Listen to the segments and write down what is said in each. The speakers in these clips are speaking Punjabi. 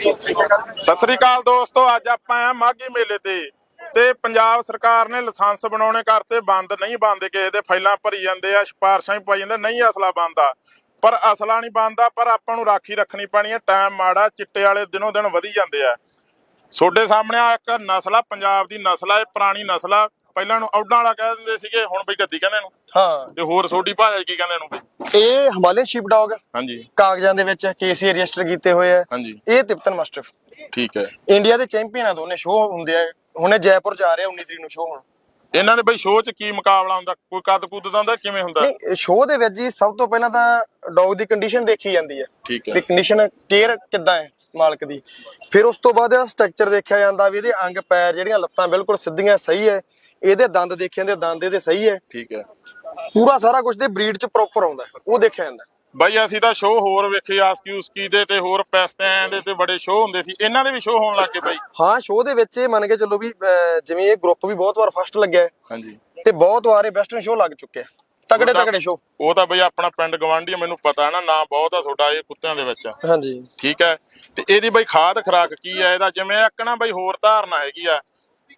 ਸਤਿ ਸ੍ਰੀ ਅਕਾਲ ਦੋਸਤੋ, ਅੱਜ ਆਪਾਂ ਆ ਮਾਘੀ ਮੇਲੇ ਤੇ ਤੇ ਪੰਜਾਬ ਸਰਕਾਰ ਨੇ ਲਾਇਸੈਂਸ ਬਣਾਉਣੇ ਕਰਤੇ ਬੰਦ ਨਹੀਂ ਬੰਦ, ਕਿਸੇ ਦੇ ਫਾਈਲਾਂ ਭਰੀ ਜਾਂਦੇ ਆ, ਸਿਫਾਰਸ਼ਾਂ ਵੀ ਪਾਈ ਜਾਂਦੇ, ਨਹੀਂ ਅਸਲਾ ਬੰਦਾ ਪਰ ਅਸਲਾ ਨਹੀਂ ਬੰਦਾ ਪਰ ਆਪਾਂ ਨੂੰ ਰਾਖੀ ਰੱਖਣੀ ਪੈਣੀ ਹੈ ਟਾਈਮ ਮਾੜਾ, ਚਿੱਟੇ ਵਾਲੇ ਦਿਨੋਂ ਦਿਨ ਵਧੀ ਜਾਂਦੇ ਆ। ਤੁਹਾਡੇ ਸਾਹਮਣੇ ਆ ਇੱਕ ਨਸਲ ਆ, ਪੰਜਾਬ ਦੀ ਨਸਲ ਆ, ਇਹ ਪੁਰਾਣੀ ਨਸਲ ਆ ਪਹਿਲਾਂ ਨੂੰ ਔਡਾਂ ਵਾਲਾ ਕਹਿ ਦਿੰਦੇ ਸੀਗੇ ਹੁਣ ਬਈ ਗੱਦੀ ਕਹਿੰਦੇ ਇਹਨੂੰ। ਹਾਂ। ਤੇ ਹੋਰ ਤੁਹਾਡੀ ਭਾਸ਼ਾ 'ਚ ਕੀ ਕਹਿੰਦੇ ਇਹਨੂੰ ਬਈ? ਇਹ ਹਿਮਾਲਯਨ ਸ਼ੀਪ ਡੌਗ ਹਾਂਜੀ। ਕਾਗਜ਼ਾਂ ਦੇ ਵਿੱਚ ਕੇਸੀ ਰਜਿਸਟਰ ਕੀਤੇ ਹੋਏ ਆ ਹਾਂਜੀ। ਇਹ ਤਿਪਤਨ ਮਾਸਟਰ ਠੀਕ ਹੈ। ਇੰਡੀਆ ਦੇ ਚੈਂਪੀਅਨ ਆ ਦੋਨੇ ਸ਼ੋਅ ਹੁੰਦੇ ਆ। ਹੁਣੇ ਜੈਪੁਰ ਜਾ ਰਹੇ ਆ 19 ਤਰੀਕ ਨੂੰ ਸ਼ੋਅ ਹੁਣ। ਇਹਨਾਂ ਦੇ ਬਈ ਸ਼ੋਅ 'ਚ ਕੀ ਮੁਕਾਬਲਾ ਹੁੰਦਾ? ਕੋਈ ਕੱਦ ਕੁੱਦ ਦਾ ਹੁੰਦਾ ਕਿਵੇਂ ਹੁੰਦਾ? ਨਹੀਂ ਸ਼ੋਅ ਦੇ ਵਿੱਚ ਜੀ ਸਭ ਤੋਂ ਪਹਿਲਾਂ ਤਾਂ ਡੌਗ ਦੀ ਕੰਡੀਸ਼ਨ ਦੇਖੀ ਜਾਂਦੀ ਹੈ। ਠੀਕ ਹੈ। ਵੀ ਕੰਡੀਸ਼ਨ ਕੇਅਰ ਕਿੱਦਾਂ ਹੈ ਮਾਲਕ ਦੀ। ਫਿਰ ਉਸ ਤੋਂ ਬਾਅਦ ਇਹਦਾ ਸਟਰਕਚਰ ਦੇਖਿਆ ਜਾਂਦਾ ਵੀ ਇਹਦੇ ਅੰਗ ਪੈਰ ਜਿਹੜੀਆਂ ਲੱਤਾਂ ਬਿਲਕੁਲ ਸਿੱਧੀਆਂ ਸਹੀ ਹੈ। ਇਹਦੇ ਦੰਦ ਦੇਖੇ ਜਾਂਦੇ ਦੰਦ ਇਹਦੇ ਸਹੀ ਹੈ। ਠੀਕ ਹੈ। ਪੂਰਾ ਸਾਰਾ ਕੁਝ ਦੇ ਬਰੀਡ ਚ ਪ੍ਰੋਪਰ ਆਉਂਦਾ ਉਹ ਦੇਖਿਆ ਜਾਂਦਾ। ਬਾਈ ਅਸੀਂ ਤਾਂ ਸ਼ੋਅ ਹੋਰ ਵੇਖੇ ਆਸਕੀ ਉਸਕੀ ਦੇ ਤੇ ਹੋਰ ਪੈਸਤਿਆਂ ਦੇ ਤੇ ਬੜੇ ਸ਼ੋਅ ਹੁੰਦੇ ਸੀ। ਇਹਨਾਂ ਦੇ ਵੀ ਸ਼ੋਅ ਹੋਣ ਲੱਗ ਬਾਈ। ਹਾਂ ਸ਼ੋਅ ਦੇ ਵਿੱਚ ਇਹ ਮੰਨ ਕੇ ਚੱਲੋ ਵੀ ਜਿਵੇਂ ਇਹ ਗਰੁੱਪ ਵੀ ਬਹੁਤ ਵਾਰ ਫਸਟ ਲੱਗਿਆ ਹਾਂਜੀ। ਤੇ ਬਹੁਤ ਵਾਰ ਇਹ ਵੈਸਟਰਨ ਸ਼ੋਅ ਲੱਗ ਚੁੱਕਿਆ ਤਗੜੇ ਤਗੜੇ ਸ਼ੋਅ ਉਹ ਤਾਂ ਬਈ ਆਪਣਾ ਪਿੰਡ ਗਵਾਂਢੀ ਮੈਨੂੰ ਪਤਾ ਹੈ ਨਾ ਨਾਂ ਬਹੁਤ ਆ ਤੁਹਾਡਾ ਇਹ ਕੁੱਤਿਆਂ ਦੇ ਵਿੱਚ। ਹਾਂਜੀ। ਠੀਕ ਹੈ। ਤੇ ਇਹਦੀ ਬਈ ਖਾਦ ਖਰਾਕ ਕੀ ਹੈ? ਇਹਦਾ ਜਿਵੇਂ ਨਾ ਬਈ ਹੋਰ ਧਾਰਨਾ ਹੈਗੀ ਆ।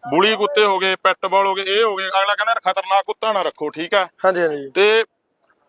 ਬੁਲੀ ਕੁੱਤੇ ਹੋ ਗਏ ਪੈਟਬਾਲ ਹੋ ਗਏ ਇਹ ਹੋ ਗਏ ਅਗਲਾ ਕਹਿੰਦਾ ਖਤਰਨਾਕ ਕੁੱਤਾ ਨਾ ਰੱਖੋ ਠੀਕ ਹੈ ਹਾਂਜੀ ਹਾਂਜੀ। ਤੇ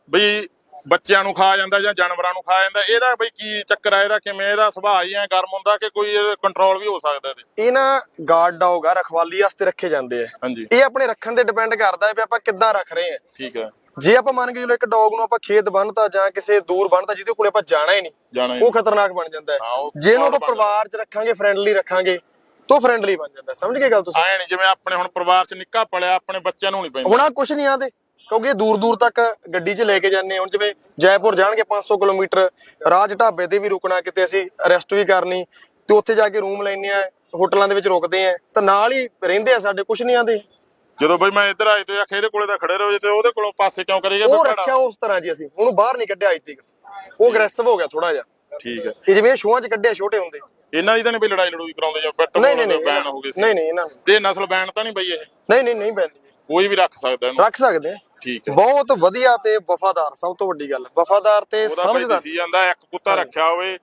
ਬਈ ਬੱਚਿਆਂ ਨੂੰ ਖਾ ਜਾਂਦਾ ਜਾਂ ਜਾਨਵਰਾਂ ਨੂੰ ਖਾ ਜਾਂਦਾ ਇਹਦਾ ਬਈ ਕੀ ਚੱਕਰ ਆ ਇਹਦਾ ਕਿਵੇਂ ਇਹਦਾ ਸੁਭਾਅ ਹੀ ਐ ਗਰਮ ਹੁੰਦਾ ਕਿ ਕੋਈ ਕੰਟਰੋਲ ਵੀ ਹੋ ਸਕਦਾ ਇਹਦੇ? ਇਹ ਨਾ ਗਾਰਡ ਡੌਗ ਆ ਰਖਵਾਲੀ ਵਾਸਤੇ ਰੱਖੇ ਜਾਂਦੇ ਆ। ਹਾਂਜੀ। ਇਹ ਆਪਣੇ ਰੱਖਣ ਤੇ ਡਿਪੈਂਡ ਕਰਦਾ ਹੈ ਵੀ ਆਪਾਂ ਕਿੱਦਾਂ ਰੱਖ ਰਹੇ ਹਾਂ ਠੀਕ ਹੈ ਜੇ ਆਪਾਂ ਮੰਨ ਕੇ ਚਲੋ ਇੱਕ ਡੌਗ ਨੂੰ ਆਪਾਂ ਖੇਤ ਬੰਨਤਾ ਜਾਂ ਕਿਸੇ ਦੂਰ ਬੰਨਤਾ ਜਿਹਦੇ ਕੋਲੇ ਆਪਾਂ ਜਾਣਾ ਹੀ ਨਹੀਂ ਉਹ ਖਤਰਨਾਕ ਬਣ ਜਾਂਦਾ ਹਾਂ, ਜੇ ਇਹਨੂੰ ਆਪਾਂ। ਪਰਿਵਾਰ 'ਚ ਰੱਖਾਂਗੇ ਫਰੈਂਡਲੀ ਰੱਖਾਂਗੇ ਤਾਂ ਫਰੈਂਡਲੀ ਬਣ ਜਾਂਦਾ। ਸਮਝ ਗਏ ਗੱਲ ਤੁਸੀਂ? ਆਏ ਨਹੀਂ ਜਿਵੇਂ ਆਪਣੇ ਹੁਣ ਪਰਿਵਾਰ ਚ ਨਿੱਕਾ ਪਲਿਆ ਆਪਣੇ ਬੱਚਿਆਂ ਨੂੰ ਨਹੀਂ ਪੈਂਦਾ। ਹੁਣ ਆ ਕੁਛ ਨਹੀਂ ਆਦੇ ਕਿਉਂਕਿ ਇਹ ਦੂਰ ਦੂਰ ਤੱਕ ਗੱਡੀ 'ਚ ਲੈ ਕੇ ਜਾਂਦੇ। ਹੁਣ ਜਿਵੇਂ ਜੈਪੁਰ ਜਾਣਗੇ 500 ਕਿਲੋਮੀਟਰ ਰਾਜ ਢਾਬੇ ਤੇ ਵੀ ਰੁਕਣਾ ਕਿਤੇ ਅਸੀਂ ਰੈਸਟ ਵੀ ਕਰਨੀ ਤੇ ਉੱਥੇ ਜਾ ਕੇ ਰੂਮ ਲੈਣੇ ਆ ਹੋਟਲਾਂ ਦੇ ਵਿੱਚ ਰੁਕਦੇ ਆ ਤਾਂ ਨਾਲ ਹੀ ਰਹਿੰਦੇ ਆ ਸਾਡੇ ਕੁਛ ਨਹੀਂ ਆਦੇ। ਜਦੋਂ ਬਈ ਮੈਂ ਇੱਧਰ ਆਏ ਤੇ ਆਖੇ ਇਹਦੇ ਕੋਲੇ ਤਾਂ ਖੜੇ ਰਹੋ ਜੇ ਤੇ ਉਹਦੇ ਕੋਲੋਂ ਪਾਸੇ ਕਿਉਂ ਕਰੇਗਾ ਉਹ ਰੱਖਿਆ ਉਸ ਤਰ੍ਹਾਂ ਜੀ ਅਸੀਂ ਉਹਨੂੰ ਬਾਹਰ ਨਹੀਂ ਕੱਢਿਆ ਅੱਜ ਤੱਕ। ਉਹ ਅਗਰੈਸਿਵ ਹੋ ਗਿਆ ਥੋੜਾ ਜਿਹਾ। ਠੀਕ ਹੈ। ਕਿ ਜਿਵੇਂ ਸ਼ੋਆਂ 'ਚ ਕੱਢਿਆ ਛੋਟੇ ਹੁੰਦੇ। ਇਹਨਾਂ ਦੀ ਤਾਂ ਨਹੀਂ ਬਈ ਲੜਾਈ ਲੜੂਈ ਕਰਾਉਂਦੇ ਜਾਂ ਪੈਟ ਨਹੀਂ ਨਹੀਂ ਨਹੀਂ ਬੈਨ ਹੋ ਗਏ ਸੀ। ਨਹੀਂ ਨਹੀਂ ਇਹਨਾਂ ਨੂੰ। ਤੇ ਨਸਲ ਬੈਨ ਤਾਂ ਨਹੀਂ ਬਈ ਇਹ? ਨਹੀਂ ਨਹੀਂ ਨਹੀਂ ਬੈਨ ਕੋਈ ਵੀ ਰੱਖ ਸਕਦਾ ਇਹਨੂੰ। ਰੱਖ ਸਕਦੇ ਆ। ਠੀਕ ਹੈ। ਬਹੁਤ ਵਧੀਆ ਤੇ ਵਫਾਦਾਰ ਸਭ ਤੋਂ ਵੱਡੀ ਗੱਲ। ਵਫਾਦਾਰ ਤੇ ਸਮਝਦਾਰ। ਸੀ ਜਾਂਦਾ ਇੱਕ ਕੁੱਤਾ ਰੱਖਿਆ ਹੋਵੇ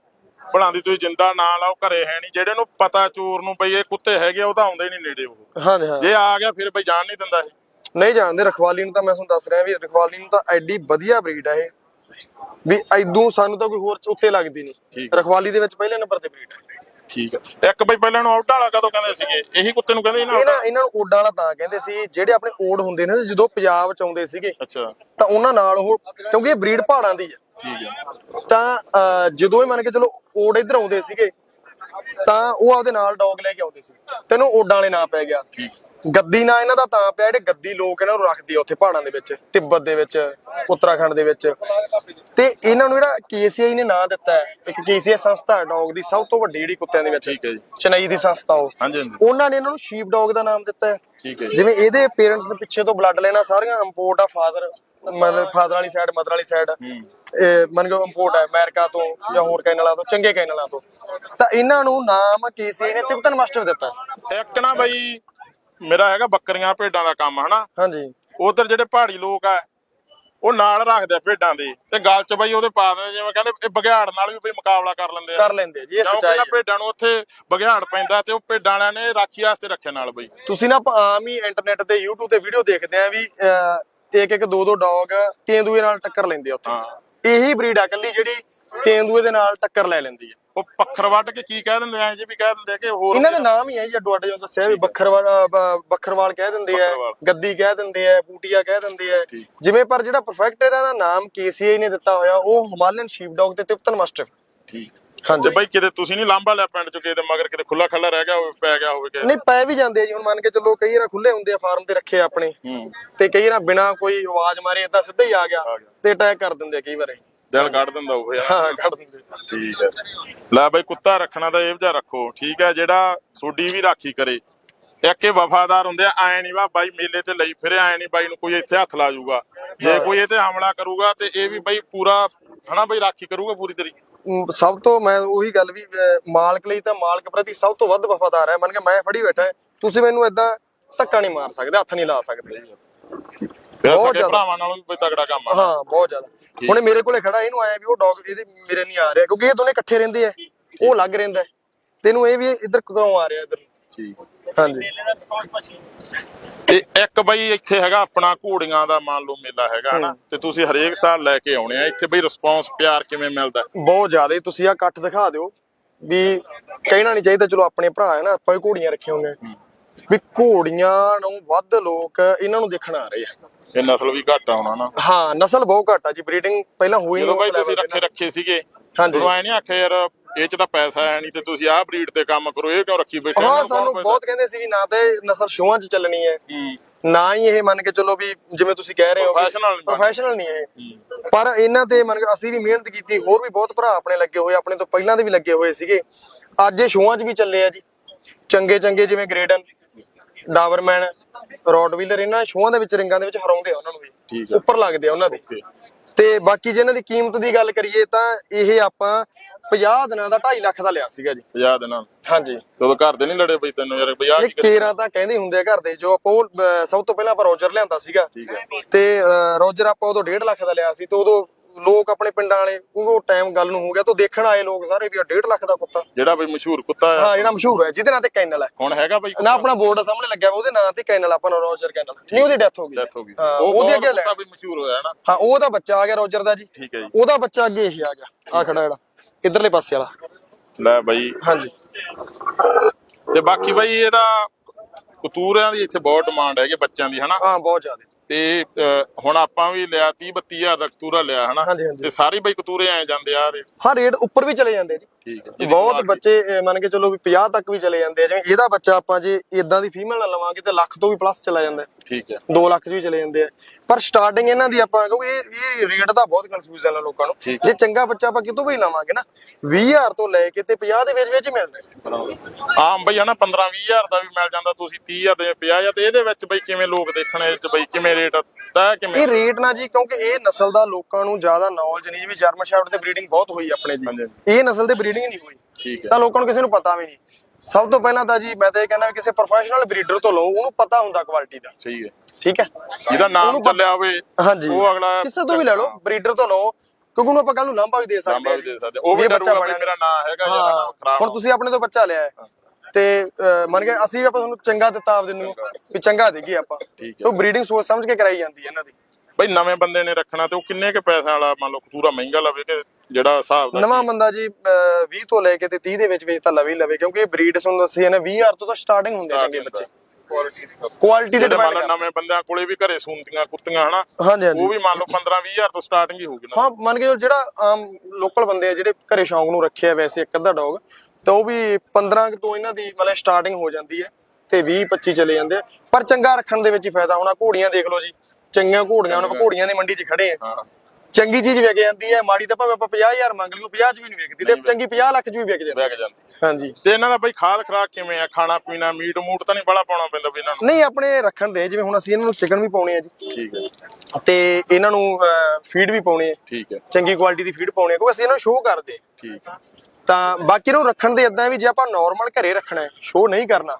ਭਲਾਂਦੀ ਤੁਸੀਂ ਜਿੰਦਾ ਨਾ ਲਾਓ ਘਰੇ ਹੈ ਨਹੀਂ। ਜਿਹੜੇ ਨੂੰ ਪਤਾ ਚੋਰ ਨੂੰ ਬਈ ਇਹ ਕੁੱਤੇ ਹੈਗੇ ਉਹ ਤਾਂ ਆਉਂਦੇ ਨਹੀਂ ਨੇੜੇ ਉਹ। ਹਾਂਜੀ ਹਾਂ। ਜੇ ਆ ਗਿਆ ਫਿਰ ਬਈ ਜਾਣ ਨਹੀਂ ਦਿੰਦਾ ਇਹ। ਨਹੀਂ ਜਾਣਦੇ ਰਖਵਾਲੀ ਨੂੰ ਤਾਂ ਮੈਂ ਤੁਹਾਨੂੰ ਦੱਸ ਰਿਹਾ ਵੀ ਰਖਵਾਲੀ ਨੂੰ ਤਾਂ ਐਡੀ ਵਧੀਆ ਬਰੀਡ ਆ ਇਹ। ਵੀ ਐਦੂ ਸਾਨੂੰ ਤਾਂ ਕੋਈ ਹੋਰ ਉੱਤੇ ਲੱਗਦੀ ਨਹੀਂ। ਰਖਵਾਲੀ ਦੇ ਵਿੱਚ ਪਹਿਲੇ ਨੰਬਰ ਤੇ ਬਰੀਡ ਹੈ ਠੀਕ ਹੈ ਇੱਕ ਬਈ ਪਹਿਲਾਂ ਨੂੰ ਆਊਟ ਵਾਲਾ ਕਦੋਂ ਕਹਿੰਦੇ ਸੀਗੇ? ਇਹੀ ਕੁੱਤੇ ਨੂੰ ਕਹਿੰਦੇ ਸੀ ਨਾ ਇਹ ਨਾ ਇਹਨਾਂ ਨੂੰ ਓਡਾਂ ਵਾਲਾ ਤਾਂ ਕਹਿੰਦੇ ਸੀ ਜਿਹੜੇ ਆਪਣੇ ਓਡ ਹੁੰਦੇ ਨੇ ਜਦੋਂ ਪੰਜਾਬ ਚ ਆਉਂਦੇ ਸੀਗੇ ਅੱਛਾ। ਤਾਂ ਉਹਨਾਂ ਨਾਲ ਉਹ ਕਿਉਂਕਿ ਇਹ ਬਰੀਡ ਪਹਾੜਾਂ ਦੀ ਹੈ ਠੀਕ ਹੈ ਤਾਂ ਅਹ, ਜਦੋਂ ਇਹ ਮੰਨ ਕੇ ਚਲੋ ਓਡ ਇੱਧਰ ਆਉਂਦੇ ਸੀਗੇ ਤਾਂ ਉਹ ਆਪਦੇ ਨਾਲ ਡੌਗ ਲੈ ਕੇ ਆਉਂਦੇ ਸੀ। ਤੈਨੂੰ ਓਡਾਂ ਵਾਲੇ ਨਾਂ ਪੈ ਗਿਆ। ਗੱਦੀ ਨਾਂ ਇਹਨਾਂ ਦਾ ਤਾਂ ਪਿਆ ਜਿਹੜੇ ਗੱਦੀ ਲੋਕ ਇਹਨਾਂ ਨੂੰ ਰੱਖਦੇ ਆ ਉੱਥੇ ਪਹਾੜਾਂ ਦੇ ਵਿੱਚ ਤਿੱਬਤ ਦੇ ਵਿੱਚ ਉੱਤਰਾਖੰਡ ਦੇ ਵਿੱਚ। ਤੇ ਇਹਨਾਂ ਨੂੰ ਜਿਹੜਾ ਕੇਸੀਆਈ ਨੇ ਨਾਂ ਦਿੱਤਾ ਹੈ ਇੱਕ ਕੇਸੀਆਈ ਸੰਸਥਾ ਡੌਗ ਦੀ ਸਭ ਤੋਂ ਵੱਡੀ ਜਿਹੜੀ ਕੁੱਤਿਆਂ ਦੇ ਵਿੱਚ। ਠੀਕ ਹੈ ਜੀ। ਚੇਨਈ ਦੀ ਸੰਸਥਾ ਉਹ। ਹਾਂਜੀ ਹਾਂਜੀ। ਉਹਨਾਂ ਨੇ ਇਹਨਾਂ ਨੂੰ ਸ਼ੀਪ ਡੌਗ ਦਾ ਨਾਮ ਦਿੱਤਾ ਹੈ। ਠੀਕ ਹੈ ਜਿਵੇਂ ਇਹਦੇ ਪੇਰੈਂਟਸ ਦੇ ਪਿੱਛੇ ਤੋਂ ਬਲੱਡ ਲੈਣਾ ਸਾਰੀਆਂ ਇੰਪੋਰਟ ਆ ਫਾਦਰ ਮਤਲਬ ਫਾਦਰ ਵਾਲੀ ਸਾਈਡ ਮਦਰ ਵਾਲੀ ਸਾਈਡ ਇਹ ਮੰਨ ਕੇ ਇੰਪੋਰਟ ਹੈ ਅਮਰੀਕਾ ਤੋਂ ਜਾਂ ਹੋਰ ਕੈਨੇਡਾ ਤੋਂ ਚੰਗੇ ਕੈਨੇਡਾ ਤੋਂ। ਤਾਂ ਇਹਨਾਂ ਨੂੰ ਨਾਮ ਕੇਸੀਆਈ ਨੇ ਤਿਬਤਨ ਮਾਸਟਰ ਦਿੱਤਾ। ਇੱਕ ਨਾ ਬਈ ਮੇਰਾ ਹੈਗਾ ਬੱਕਰੀਆਂ ਭੇਡਾਂ ਦਾ ਕੰਮ ਹਨਾ? ਹਾਂਜੀ। ਉਧਰ ਜਿਹੜੇ ਪਹਾੜੀ ਲੋਕ ਆ ਉਹ ਨਾਲ ਰੱਖਦੇ ਆ ਭੇਡਾਂ ਦੇ ਤੇ ਗੱਲ 'ਚ ਬਈ ਉਹਦੇ ਪਾ ਦਿੰਦੇ ਜਿਵੇਂ ਕਹਿੰਦੇ ਇਹ ਬਗਿਆੜ ਨਾਲ ਵੀ ਬਈ ਮੁਕਾਬਲਾ ਕਰ ਲੈਂਦੇ ਆ। ਕਰ ਲੈਂਦੇ ਜੀ ਇਹ ਸੱਚਾਈ ਹੈ ਭੇਡਾਂ ਨੂੰ ਉੱਥੇ ਬਗਿਆੜ ਪੈਂਦਾ ਤੇ ਉਹ ਭੇਡਾਂ ਵਾਲਿਆਂ ਨੇ ਰਾਖੀ ਵਾਸਤੇ ਰੱਖਿਆ ਨਾਲ ਬਈ। ਤੁਸੀਂ ਨਾ ਆਮ ਹੀ ਇੰਟਰਨੈਟ ਤੇ YouTube ਤੇ ਵੀਡੀਓ ਦੇਖਦੇ ਆ ਵੀ ਇੱਕ ਇੱਕ ਦੋ ਦੋ ਡੌਗ ਤੇਂਦੂਏ ਨਾਲ ਟੱਕਰ ਲੈਂਦੇ ਆ ਉੱਥੇ। ਇਹੀ ਬਰੀਡ ਆ ਕੱਲੀ ਜਿਹੜੀ ਤੇਂਦੂਏ ਦੇ ਨਾਲ ਟੱਕਰ ਲੈ ਲੈਂਦੀ ਆ। ਉਹ ਪੱਖਰ ਵੱਢ ਕੇ ਕੀ ਕਹਿ ਦਿੰਦੇ ਆ ਜੀ ਵੀ ਕਹਿ ਦਿੰਦੇ ਆ ਕਿ ਹੋਰ ਇਹਨਾਂ ਦੇ ਨਾਮ ਹੀ ਹੈ ਜੀ ਅੱਡੋ ਅੱਡ ਜੋ ਦੱਸਿਆ ਵੀ ਬੱਖਰਵਾਲ ਬੱਖਰਵਾਲ ਕਹਿ ਦਿੰਦੇ ਆ। ਗੱਦੀ ਕਹਿ ਦਿੰਦੇ ਆ ਬੂਟੀਆ ਕਹਿ ਦਿੰਦੇ ਆ। ਜਿਵੇਂ ਪਰ ਜਿਹੜਾ ਪਰਫੈਕਟ ਇਹਦਾ ਨਾਮ KCI ਨੇ ਦਿੱਤਾ ਹੋਇਆ ਉਹ ਹਿਮਾਲਯਨ ਸ਼ੀਪ ਡੌਗ ਤੇ ਤਿਬਤਨ ਮਾਸਟਰ ਠੀਕ ਹਾਂਜੀ ਬਈ ਕਿਤੇ ਤੁਸੀਂ ਨਹੀਂ ਲਾਂਭਾ ਲਿਆ ਪਿੰਡ ਚ ਕਿਤੇ ਮਗਰ ਕਿਤੇ ਖੁੱਲਾ ਖੱਲਾ ਰਹਿ ਗਿਆ ਹੋਵੇ ਪੈ ਗਿਆ ਹੋਵੇ ਕਿ ਨਹੀਂ ਪੈ ਵੀ ਜਾਂਦੇ ਜੀ ਹੁਣ ਮੰਨ ਕੇ ਚੱਲੋ ਕਈ ਵਾਰ ਖੁੱਲੇ ਹੁੰਦੇ ਆ ਫਾਰਮ ਤੇ ਰੱਖੇ ਆਪਣੇ ਤੇ ਕਈ ਵਾਰ ਬਿਨਾ ਕੋਈ ਆਵਾਜ਼ ਮਾਰੇ ਏਦਾਂ ਸਿੱਧਾ ਹੀ ਆ ਗਿਆ। ਤੇ ਅਟੈਕ ਕਰ ਦਿੰਦੇ ਆ ਕਈ ਵਾਰ। ਦਿਲ ਕੱਢ ਦਿੰਦਾ ਉਹ ਯਾਰ। ਹਾਂ ਕੱਢ ਦਿੰਦੇ। ਠੀਕ ਹੈ। ਲੈ ਬਈ ਕੁੱਤਾ ਰੱਖਣਾ ਤਾਂ ਇਹ ਜਿਹਾ ਰੱਖੋ। ਠੀਕ ਹੈ ਜਿਹੜਾ ਤੁਹਾਡੀ ਵੀ ਰਾਖੀ ਕਰੇ। ਇੱਕ ਇਹ ਵਫਾਦਾਰ ਹੁੰਦੇ ਆ ਐ ਨਹੀਂ ਵਾ ਬਾਈ ਮੇਲੇ ਤੇ ਲਈ ਫਿਰੇ ਐ ਨਹੀਂ ਬਾਈ ਨੂੰ ਕੋਈ ਇੱਥੇ ਹੱਥ ਲਾ ਜਾਊਗਾ ਜੇ ਕੋਈ ਇਹ ਤੇ ਹਮਲਾ ਕਰੂਗਾ ਤੇ ਇਹ ਵੀ ਬਾਈ ਪੂਰਾ ਹਨਾ ਬਾਈ ਰਾਖੀ ਕਰੂਗਾ ਪੂਰੀ ਤਰੀ। ਅਮ, ਸਭ ਤੋਂ ਮੈਂ ਉਹੀ ਗੱਲ ਵੀ ਮਾਲਕ ਲਈ ਤਾਂ ਮਾਲਕ ਪ੍ਰਤੀ ਸਭ ਤੋਂ ਵੱਧ ਵਫਾਦਾਰ ਹੈ। ਮੰਨ ਕੇ ਮੈਂ ਫੜੀ ਬੈਠਾ ਤੁਸੀਂ ਮੈਨੂੰ ਏਦਾਂ ਧੱਕਾ ਨਹੀਂ ਮਾਰ ਸਕਦੇ ਹੱਥ ਨਹੀਂ ਲਾ ਸਕਦੇ। ਬਹੁਤ ਸਕੇ ਜ਼ਿਆਦਾ। ਭਰਾਵਾਂ ਨਾਲੋਂ ਵੀ ਤਗੜਾ ਕੰਮ ਆ। ਹਾਂ ਬਹੁਤ ਜ਼ਿਆਦਾ। ਹੁਣ ਇਹ ਮੇਰੇ ਕੋਲੇ ਖੜਾ ਇਹਨੂੰ ਆਇਆ ਵੀ ਉਹ ਡੌਗ ਇਹਦੇ ਮੇਰੇ ਨਹੀਂ ਆ ਰਿਹਾ ਕਿਉਂਕਿ ਇਹ ਦੋਨੇ ਇਕੱਠੇ ਰਹਿੰਦੇ ਆ। ਉਹ ਅਲੱਗ ਰਹਿੰਦਾ। ਹੈ। ਤੈਨੂੰ ਇਹ ਵੀ ਇੱਧਰ ਕਿਉਂ ਆ ਰਿਹਾ ਇੱਧਰ? ਠੀਕ। ਹਾਂਜੀ। ਤੇ ਇੱਕ ਬਈ ਇੱਥੇ ਹੈਗਾ ਆਪਣਾ ਘੋੜੀਆਂ ਦਾ ਮੰਨ ਲਓ ਮੇਲਾ ਹੈਗਾ ਹਨਾ? ਤੇ ਤੁਸੀਂ ਹਰੇਕ ਸਾਲ ਲੈ ਕੇ ਆਉਣੇ ਆ। ਇੱਥੇ ਬਈ ਰਿਸਪੌਂਸ ਪਿਆਰ ਕਿਵੇਂ ਮਿਲਦਾ? ਬਹੁਤ ਜ਼ਿਆਦਾ। ਤੁਸੀਂ ਆ ਇਕੱਠ ਦਿਖਾ ਦਿਓ ਵੀ ਕਹਿਣਾ ਨਹੀਂ ਚਾਹੀਦਾ ਚਲੋ ਆਪਣੇ ਭਰਾ ਹੈ ਨਾ ਆਪਾਂ ਵੀ ਘੋੜੀਆਂ ਰੱਖੀਆਂ ਹੋਈਆਂ। ਵੀ ਘੋੜੀਆਂ ਨੂੰ ਵੱਧ ਲੋਕ ਇਹਨਾਂ ਨੂੰ ਦੇਖਣ ਆ ਰਹੇ ਆ। ਇਹ ਨਸਲ ਵੀ ਘੱਟ ਆਉਣਾ ਨਾ ਹਾਂ ਨਸਲ ਬਹੁਤ ਘੱਟ ਆ ਜੀ ਬਰੀਡਿੰਗ ਪਹਿਲਾਂ ਹੋਈ ਜਦੋਂ ਬਈ ਤੁਸੀਂ ਰੱਖੇ ਰੱਖੇ ਸੀਗੇ ਹਾਂਜੀ। ਤੁਹਾਨੂੰ ਐ ਨਹੀਂ ਆਖਿਆ ਯਾਰ ਇਹ ਚ ਤਾਂ ਪੈਸਾ ਹੈ ਨਹੀਂ ਤੇ ਤੁਸੀਂ ਆਹ ਬਰੀਡ ਤੇ ਕੰਮ ਕਰੋ ਇਹ ਕਿਉਂ ਰੱਖੀ ਬੈਠੇ ਹਾਂ ਸਾਨੂੰ ਬਹੁਤ ਕਹਿੰਦੇ ਸੀ ਵੀ ਨਾ ਤੇ ਨਸਲ ਸ਼ੋਆਂ 'ਚ ਚੱਲਣੀ ਹੈ। ਹੂੰ, ਨਾ ਹੀ ਇਹ ਮੰਨ ਕੇ ਚੱਲੋ ਵੀ ਜਿਵੇਂ ਤੁਸੀਂ ਕਹਿ ਰਹੇ ਹੋ। ਪ੍ਰੋਫੈਸ਼ਨਲ ਨਹੀਂ ਇਹ। ਪਰ ਇਹਨਾਂ ਤੇ ਮੰਨ ਕੇ ਅਸੀਂ ਵੀ ਮਿਹਨਤ ਕੀਤੀ ਹੋਰ ਵੀ ਬਹੁਤ ਭਰਾ ਆਪਣੇ ਲੱਗੇ ਹੋਏ ਆਪਣੇ ਤੋਂ ਪਹਿਲਾਂ ਦੇ ਵੀ ਲੱਗੇ ਹੋਏ ਸੀਗੇ। ਅੱਜ ਇਹ ਸ਼ੋਆਂ 'ਚ ਵੀ ਚੱਲੇ ਆ ਜੀ। ਚੰਗੇ ਚੰਗੇ ਜਿਵੇਂ ਗ੍ਰੇਡਨ ਡਾਵਰਮੈਨ ਰੋਡਵੀਲਰ ਇਹਨਾਂ ਸ਼ੋਆਂ ਦੇ ਵਿੱਚ ਰਿੰਗਾਂ ਦੇ ਵਿੱਚ ਹਰਾਉਂਦੇ ਆ ਉਹਨਾਂ ਨੂੰ ਠੀਕ ਵੀ ਆ। ਉੱਪਰ ਲੱਗਦੇ ਆ ਉਹਨਾਂ ਦੇ। ਤੇ ਬਾਕੀ ਜੇ ਇਹਨਾਂ ਦੀ ਕੀਮਤ ਦੀ ਗੱਲ ਕਰੀਏ ਤਾਂ ਇਹ ਆਪਾਂ 50 ਦਿਨਾਂ ਦਾ 2.5 ਲੱਖ ਦਾ ਲਿਆ ਸੀਗਾ ਜੀ। 50 ਦਿਨਾਂ। ਹਾਂਜੀ। ਜਦੋਂ ਘਰ ਦੇ ਨਹੀਂ ਲੜੇ ਬਈ ਤੈਨੂੰ ਯਾਰ 50 ਇਹ ਕੀ ਕਰੀ ਕੇਰਾਂ ਤਾਂ ਕਹਿੰਦੇ ਹੁੰਦੇ ਆ ਘਰ ਦੇ ਜੋ ਆਪਾਂ ਉਹ ਸਭ ਤੋਂ ਪਹਿਲਾਂ ਆਪਾਂ ਰੋਜਰ ਲਿਆਂਦਾ ਸੀਗਾ। ਤੇ ਰੋਜਰ ਆਪਾਂ ਉਦੋਂ 1.5 ਲੱਖ ਦਾ ਲਿਆ ਸੀ ਤੇ ਉਦੋਂ ਲੋਕ ਆਪਣੇ ਪਿੰਡਾਂ ਵਾਲੇ ਉਹ ਟਾਈਮ ਗੱਲ ਨੂੰ ਹੋ ਗਿਆ ਤੋਂ ਦੇਖਣ ਆਏ ਲੋਕ ਸਾਰੇ ਵੀ 1.5 ਲੱਖ ਦਾ ਕੁੱਤਾ। ਜਿਹੜਾ ਬਈ ਮਸ਼ਹੂਰ ਕੁੱਤਾ ਆ। ਹਾਂ ਜਿਹੜਾ ਮਸ਼ਹੂਰ ਹੈ ਜਿਹਦੇ ਨਾਂ ਤੇ ਕੈਨਲ ਹੈ ਹੁਣ ਹੈਗਾ ਬਈ ਨਾ ਆਪਣਾ ਬੋਰਡ ਸਾਹਮਣੇ ਲੱਗਿਆ ਉਹਦੇ ਨਾਂ ਤੇ ਕੈਨਲ ਆਪਾਂ ਨੂੰ ਰੋਜਰ ਕੈਨਲ। ਨਹੀਂ ਉਹਦੀ ਡੈਥ ਹੋ ਗਈ। ਡੈਥ ਹੋ ਗਈ ਉਹਦੇ ਅੱਗੇ ਲੈ। ਕੁੱਤਾ ਵੀ ਮਸ਼ਹੂਰ ਹੋਇਆ ਨਾ ਹਾਂ ਉਹਦਾ ਬੱਚਾ ਆ ਗਿਆ ਰੋਜਰ ਦਾ ਜੀ। ਠੀਕ ਹੈ ਜੀ। ਉਹਦਾ ਬੱਚਾ ਅੱਗੇ ਇਹ ਆ ਗਿਆ ਆ ਖੜਾ ਜਿਹੜਾ ਇਧਰਲੇ ਪਾਸੇ ਵਾਲਾ। ਲੈ ਬਈ। ਹਾਂਜੀ। ਤੇ ਬਾਕੀ ਬਈ ਇਹਦਾ ਕਤੂਰਿਆਂ ਦੀ ਇੱਥੇ ਬਹੁਤ ਡਿਮਾਂਡ ਹੈਗੀ ਬੱਚਿਆਂ ਦੀ ਹਨਾ? ਹਾਂ ਬਹੁਤ ਜ਼ਿਆਦਾ। ਤੇ ਹੁਣ ਆਪਾਂ ਵੀ ਲਿਆ 30 32000 ਦਾ ਕਤੂਰਾ ਲਿਆ ਹਨਾ। ਤੇ ਸਾਰੇ ਬਈ ਕਤੂਰੇ ਐ ਜਾਂਦੇ ਆ ਰੇਟ। ਹਾਂ ਰੇਟ ਉੱਪਰ ਵੀ ਚਲੇ ਜਾਂਦੇ ਜੀ। ਠੀਕ ਹੈ। ਜਿਹਦੀ ਬਹੁਤ ਬੱਚੇ ਅਹ, ਮੰਨ ਕੇ ਚੱਲੋ ਵੀ 50 ਤੱਕ ਵੀ ਚਲੇ ਜਾਂਦੇ ਆ ਜਿਵੇਂ ਇਹਦਾ ਬੱਚਾ ਆਪਾਂ ਜੇ ਇਦਾਂ ਦੀ ਫੀਮੇਲ ਨਾਲ ਲਵਾਂਗੇ ਤੇ ਲੱਖ ਤੋਂ ਵੀ ਪਲੱਸ ਚਲਾ ਜਾਂਦਾ ਠੀਕ ਹੈ। 2 ਲੱਖ 'ਚ ਵੀ ਚਲੇ ਜਾਂਦੇ ਆ। ਪਰ ਸਟਾਰਟਿੰਗ ਇਹਨਾਂ ਦੀ ਆਪਾਂ ਕਿਉਂਕਿ ਇਹ ਇਹ ਰੇਟ ਦਾ ਬਹੁਤ ਕਨਫਿਊਜ਼ਨ ਆ ਲੋਕਾਂ ਨੂੰ। ਠੀਕ ਜੇ ਚੰਗਾ ਬੱਚਾ ਆਪਾਂ ਕਿਤੋਂ ਵੀ ਲਵਾਂਗੇ ਨਾ 20000 ਤੋਂ ਲੈ ਕੇ ਤੇ 50 ਦੇ ਵਿੱਚ ਵਿੱਚ ਹੀ ਮਿਲਦਾ ਆਮ ਬਈ ਹਨਾ 15 20000 ਦਾ ਵੀ ਮਿਲ ਜਾਂਦਾ ਤੁਸੀਂ 30000 ਦੇ 50000 ਤੇ ਇਹਦੇ ਵਿੱਚ ਬਈ ਕਿਵੇਂ ਲੋਕ ਦੇਖਣ ਇਹ ਚ ਬਈ ਕਿਵੇਂ ਰੇਟ ਤੈ ਕਿਵੇਂ? ਇਹ ਰੇਟ ਨਾ ਜੀ ਕਿਉਂਕਿ ਇਹ ਨਸਲ ਦਾ ਲੋਕਾਂ ਨੂੰ ਜ਼ਿਆਦਾ ਨੌਲੇਜ ਨਹੀਂ ਜਿਵੇਂ ਜਰਮਨ ਸ਼ੈਫਰਡ ਤੇ ਬਰੀਡਿੰਗ ਬਹੁਤ ਹੋਈ ਆਪਣੇ ਜੀ। ਹਾਂਜੀ। ਇਹ ਨਸਲ ਤੇ ਬਰੀਡਿੰਗ ਨਹੀਂ ਹੋਈ ਠੀਕ ਹੈ। ਤਾਂ ਲੋਕਾਂ ਨੂੰ ਕਿਸੇ ਨੂੰ ਪਤਾ ਵੀ ਨਹੀਂ। ਸਭ ਤੋਂ ਪਹਿਲਾਂ ਤਾਂ ਜੀ ਮੈਂ ਤਾਂ ਇਹ ਕਹਿੰਦਾ ਵੀ ਕਿਸੇ ਪ੍ਰੋਫੈਸ਼ਨਲ ਬਰੀਡਰ ਤੋਂ ਲਓ ਉਹਨੂੰ ਪਤਾ ਹੁੰਦਾ ਕੁਆਲਿਟੀ ਦਾ। ਸਹੀ ਹੈ। ਠੀਕ ਹੈ? ਜਿਹਦਾ ਨਾਮ ਚੱਲਿਆ ਹੋਵੇ ਹਾਂਜੀ। ਉਹ ਅਗਲਾ ਕਿਸੇ ਤੋਂ ਵੀ ਲੈ ਲਓ ਬਰੀਡਰ ਤੋਂ ਲਓ ਕਿਉਂਕਿ ਉਹਨੂੰ ਆਪਾਂ ਕੱਲ ਨੂੰ ਲਾਂਭਾ ਵੀ ਦੇ ਸਕਦੇ ਹਾਂ ਵੀ ਜੀ। ਦੇ ਸਕਦੇ। ਉਹ ਵੀ ਬੱਚਾ ਬਣਿਆ ਮੇਰਾ ਨਾਂ ਹੈਗਾ ਜਾਂ ਖਰਾਬ ਹੁਣ ਤੁਸੀਂ ਆਪਣੇ ਤੋਂ ਬੱਚਾ ਲਿਆ ਹੈ ਤੇ ਮੰਨ ਕੇ ਅਸੀਂ ਆਪਾਂ ਤੁਹਾਨੂੰ ਚੰਗਾ ਦਿੱਤਾ ਆਪਦੇ ਨੂੰ ਵੀ ਚੰਗਾ ਦੇਗੀ ਆਪਾਂ। ਤੇ ਬਰੀਡਿੰਗ ਸੋਚ ਸਮਝ ਕੇ ਕਰਾਈ ਜਾਂਦੀ ਹੈ ਇਹਨਾਂ ਦੀ। ਬਈ ਨਵੇਂ ਬੰਦੇ ਨੇ ਰੱਖਣਾ ਤੇ ਉਹ ਕਿੰਨੇ ਕੇ ਪੈਸਿਆਂ ਵਾਲਾ ਮੰਨ ਲਓ ਪੂਰਾ ਮਹਿੰਗਾ ਲਵੇ ਕਿ ਜਿਹੜਾ ਹਿਸਾਬ ਦਾ ਨਵਾਂ ਬੰਦਾ ਜੀ ਅਹ, 20 ਤੋਂ ਲੈ ਕੇ ਤੇ 30 ਦੇ ਵਿੱਚ ਵਿੱਚ ਤਾਂ ਲਵੇ ਲਵੇ ਕਿਉਂਕਿ ਇਹ ਬਰੀਡ ਸੁਣ ਦੱਸੀ ਨੇ 20000 ਤੋਂ ਤਾਂ ਸਟਾਰਟਿੰਗ ਹੁੰਦੇ ਆ ਚੰਗੇ ਬੱਚੇ। ਕੁਆਲਿਟੀ ਦੇ ਜਿਹੜੇ ਮੰਨ ਡਿਪੈਂਡ ਨਵੇਂ ਬੰਦਿਆਂ ਕੋਲੇ ਵੀ ਘਰੇ ਸੂੰਦੀਆਂ ਕੁੱਤੀਆਂ ਹਨਾ ਹਾਂਜੀ ਹਾਂਜੀ। ਉਹ ਵੀ ਮੰਨ ਲਓ 15 20000 ਤੋਂ ਸਟਾਰਟਿੰਗ ਹੀ ਹੋਊਗੀ ਨਾ। ਹਾਂ ਮੰਨ ਕੇ ਜਿਹੜਾ ਆਮ ਲੋਕਲ ਬੰਦੇ ਆ ਜਿਹੜੇ ਘਰੇ ਸ਼ੌਂਕ ਨੂੰ ਰੱਖਿਆ ਵੈਸੇ ਇੱਕ ਅੱਧਾ ਡੌਗ ਤਾਂ ਉਹ ਵੀ 15 ਕੁ ਤੋਂ ਇਹਨਾਂ ਦੀ ਮਤਲਬ ਸਟਾਰਟਿੰਗ ਹੋ ਜਾਂਦੀ ਹੈ ਤੇ 20 25 ਚਲੇ ਜਾਂਦੇ ਆ। ਪਰ ਚੰਗਾ ਰੱਖਣ ਦੇ ਵਿੱਚ ਹੀ ਫਾਇਦਾ ਹੋਣਾ ਘੋੜੀਆਂ ਦੇਖ ਲਓ ਜੀ। ਚੰਗੀਆਂ ਘੋੜੀਆਂ ਹੁਣ ਆਪਾਂ ਘੋੜੀਆਂ ਦੀ ਮੰਡੀ 'ਚ ਖੜੇ ਆ। ਹਾਂ। ਚੰਗੀ ਚੀਜ਼ ਵਿਕ ਜਾਂਦੀ ਹੈ ਮਾੜੀ ਤਾਂ ਭਾਵੇਂ ਆਪਾਂ 50000 ਮੰਗ ਲਈਓ 50 'ਚ ਵੀ ਨਹੀਂ ਵਿਕਦੀ ਤੇ ਚੰਗੀ 50 ਲੱਖ 'ਚ ਵੀ ਵਿਕ ਜਾਂਦੀ ਜਾਂਦੀ ਹਾਂਜੀ। ਤੇ ਇਹਨਾਂ ਦਾ ਬਈ ਖਾਦ ਖਰਾਕ ਕਿਵੇਂ ਆ? ਖਾਣਾ ਪੀਣਾ ਮੀਟ ਮੂਟ ਤਾਂ ਨਹੀਂ ਬੜਾ ਪਾਉਣਾ ਪੈਂਦਾ ਵੀ ਇਹਨਾਂ ਨੂੰ? ਨਹੀਂ ਆਪਣੇ ਰੱਖਣ ਦੇ ਜਿਵੇਂ ਹੁਣ ਅਸੀਂ ਇਹਨਾਂ ਨੂੰ ਚਿਕਨ ਵੀ ਪਾਉਣੇ ਆ ਜੀ। ਠੀਕ ਹੈ ਤੇ ਇਹਨਾਂ ਨੂੰ ਫੀਡ ਵੀ ਪਾਉਣੇ ਆ ਠੀਕ ਹੈ। ਚੰਗੀ ਕੁਆਲਿਟੀ ਦੀ ਫੀਡ ਪਾਉਣੇ ਆ ਕਿਉਂਕਿ ਅਸੀਂ ਇਹਨਾਂ ਨੂੰ ਸ਼ੋਅ ਕਰਦੇ ਆ ਠੀਕ ਹੈ। ਤਾਂ ਬਾਕੀ ਨੂੰ ਰੱਖਣ ਦੇ ਇਦਾਂ ਵੀ ਜੇ ਆਪਾਂ ਨਾਰਮਲ ਘਰੇ ਰੱਖਣਾ ਹੈ ਸ਼ੋਅ ਨਹੀਂ ਕਰਨਾ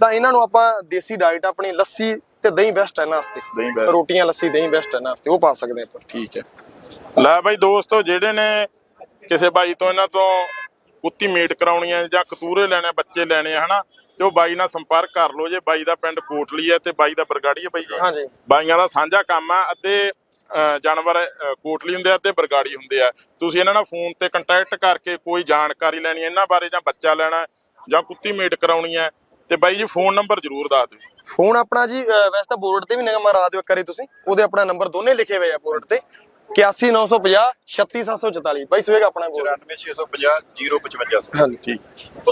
ਤਾਂ ਇਹਨਾਂ ਨੂੰ ਆਪਾਂ ਦੇਸੀ ਡਾਈਟ ਆਪਣੀ ਲੱਸੀ ਤੇ ਦਹੀਂ ਬੈਸਟ ਹੈ ਇਹਨਾਂ ਵਾਸਤੇ ਦਹੀਂ best। ਰੋਟੀਆਂ ਲੱਸੀ ਦਹੀਂ ਬੈਸਟ ਹੈ ਇਹਨਾਂ ਵਾਸਤੇ ਉਹ ਪਾ ਸਕਦੇ ਆਪਾਂ। ਠੀਕ ਹੈ। ਲੈ ਬਾਈ ਦੋਸਤੋ ਜਿਹੜੇ ਨੇ ਕਿਸੇ ਬਾਈ ਤੋਂ ਇਹਨਾਂ ਤੋਂ ਕੁੱਤੀ ਮੀਟ ਕਰਾਉਣੀ ਹੈ ਜਾਂ ਕਤੂਰੇ ਲੈਣੇ ਬੱਚੇ ਲੈਣੇ ਆ ਹਨਾ ਤੇ ਉਹ ਬਾਈ ਨਾਲ ਸੰਪਰਕ ਕਰ ਲਓ ਜੇ ਬਾਈ ਦਾ ਪਿੰਡ ਕੋਟਲੀ ਹੈ ਤੇ ਬਾਈ ਦਾ ਬਰਗਾੜੀ ਹੈ ਬਾਈ। ਜੀ ਹਾਂਜੀ। ਬਾਈਆਂ ਦਾ ਸਾਂਝਾ ਕੰਮ ਆ ਅੱਧੇ ਜਾਨਵਰ ਕੋਟਲੀ ਹੁੰਦੇ ਆ ਅੱਧੇ ਬਰਗਾੜੀ ਹੁੰਦੇ ਆ। ਤੁਸੀਂ ਇਹਨਾਂ ਨਾਲ ਫੋਨ ਤੇ ਕੰਟੈਕਟ ਕਰਕੇ ਕੋਈ ਜਾਣਕਾਰੀ ਲੈਣੀ ਇਹਨਾਂ ਬਾਰੇ ਜਾਂ ਬੱਚਾ ਲੈਣਾ ਜਾਂ ਕੁੱਤੀ ਮੀਟ ਕਰਾਉਣੀ ਹੈ ਤੇ ਬਾਈ ਜੀ ਫੋਨ ਨੰਬਰ ਜ਼ਰੂਰ ਦੱਸ ਦਿਓ। ਫੋਨ ਆਪਣਾ ਜੀ ਅਹ ਵੈਸੇ ਤਾਂ ਬੋਰਡ ਤੇ ਵੀ ਨੰਬਰ ਮਾਰਾ ਦਿਓ ਕਰੇ ਤੁਸੀਂ। ਉਹਦੇ ਆਪਣਾ ਨੰਬਰ ਦੋਨੇ ਲਿਖੇ ਹੋਏ ਆ ਬੋਰਡ ਤੇ। 81950 36744 ਬਾਈ ਸਵੇਗਾ ਆਪਣਾ ਬੋਰਡ। 94650 055 ਹਾਂਜੀ। ਠੀਕ।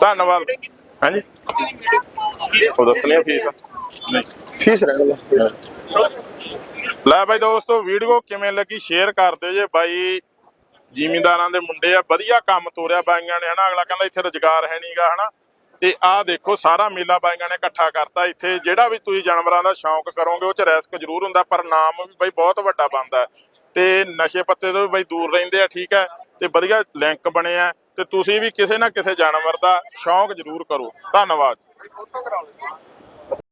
ਧੰਨਵਾਦ। ਹਾਂਜੀ। ਉਹ ਦੱਸਣੀ ਆ ਫੀਸ। ਨਹੀਂ। ਫੀਸ ਰਹਿ ਗਿਆ ਲੈ ਬਾਈ ਦੋਸਤੋ ਵੀਡੀਓ ਕਿਵੇਂ ਲੱਗੀ ਸ਼ੇਅਰ ਕਰ ਦਿਓ ਜੇ ਬਾਈ ਜ਼ਿਮੀਂਦਾਰਾਂ ਦੇ ਮੁੰਡੇ ਆ ਵਧੀਆ ਕੰਮ ਤੋਰਿਆ ਬਾਈਆਂ ਨੇ ਹਨਾ? ਅਗਲਾ ਕਹਿੰਦਾ ਇੱਥੇ ਰੁਜ਼ਗਾਰ ਹੈ ਨਹੀਂਗਾ ਹਨਾ? ਤੇ ਆਹ ਦੇਖੋ, ਸਾਰਾ ਮੇਲਾ ਬਾਈਆਂ ਨੇ ਇਕੱਠਾ ਕਰਤਾ। ਇੱਥੇ ਜਿਹੜਾ ਵੀ ਤੁਸੀਂ ਜਾਨਵਰਾਂ ਦਾ ਸ਼ੌਂਕ ਕਰੋਗੇ, ਉਹ ਚ ਰਿਸਕ ਜ਼ਰੂਰ ਹੁੰਦਾ, ਪਰ ਨਾਮ ਵੀ ਬਈ ਬਹੁਤ ਵੱਡਾ ਬਣਦਾ ਤੇ ਨਸ਼ੇ ਪੱਤੇ ਤੋਂ ਵੀ ਬਈ ਦੂਰ ਰਹਿੰਦੇ ਆ, ਠੀਕ ਹੈ? ਤੇ ਵਧੀਆ ਲਿੰਕ ਬਣੇ ਆ, ਤੇ ਤੁਸੀਂ ਵੀ ਕਿਸੇ ਨਾ ਕਿਸੇ ਜਾਨਵਰ ਦਾ ਸ਼ੌਂਕ ਜ਼ਰੂਰ ਕਰੋ। ਧੰਨਵਾਦ।